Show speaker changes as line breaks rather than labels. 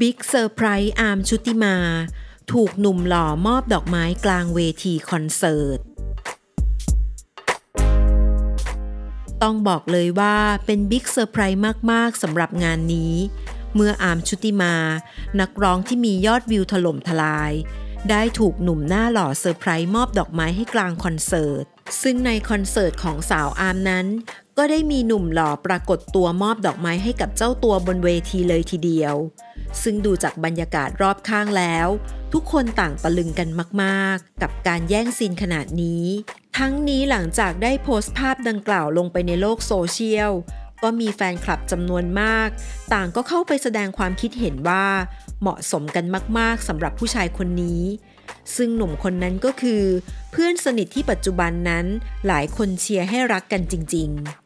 บิ๊กเซอร์ไพรส์อาร์มชุติมา ถูกหนุ่มหล่อมอบดอกไม้กลางเวทีคอนเสิร์ต ต้องบอกเลยว่าเป็นบิ๊กเซอร์ไพรส์มาก ๆสำหรับงานนี้ เมื่ออาร์มชุติมา นักร้องที่มียอดวิวถล่มทลาย ได้ถูกหนุ่มหน้าหล่อเซอร์ไพรส์มอบดอกไม้ให้กลางคอนเสิร์ต ซึ่งในคอนเสิร์ตของสาวอาร์มนั้นก็ได้มีหนุ่มหล่อปรากฏตัวมอบดอกไม้ให้กับเจ้าตัวบนเวทีเลยทีเดียว ซึ่งดูจากบรรยากาศรอบข้างแล้ว ทุกคนต่างตะลึงกันมากๆ กับการแย่งซีนขนาดนี้ ทั้งนี้หลังจากได้โพสต์ภาพดังกล่าวลงไปในโลกโซเชียล ก็มีแฟนคลับจำนวนมาก ต่างก็เข้าไปแสดงความคิดเห็นว่า เหมาะสมกันมากๆสำหรับผู้ชายคนนี้ ซึ่งหนุ่มคนนั้นก็คือ เพื่อนสนิทที่ปัจจุบันนั้นหลายคนเชียร์ให้รักกันจริง ๆ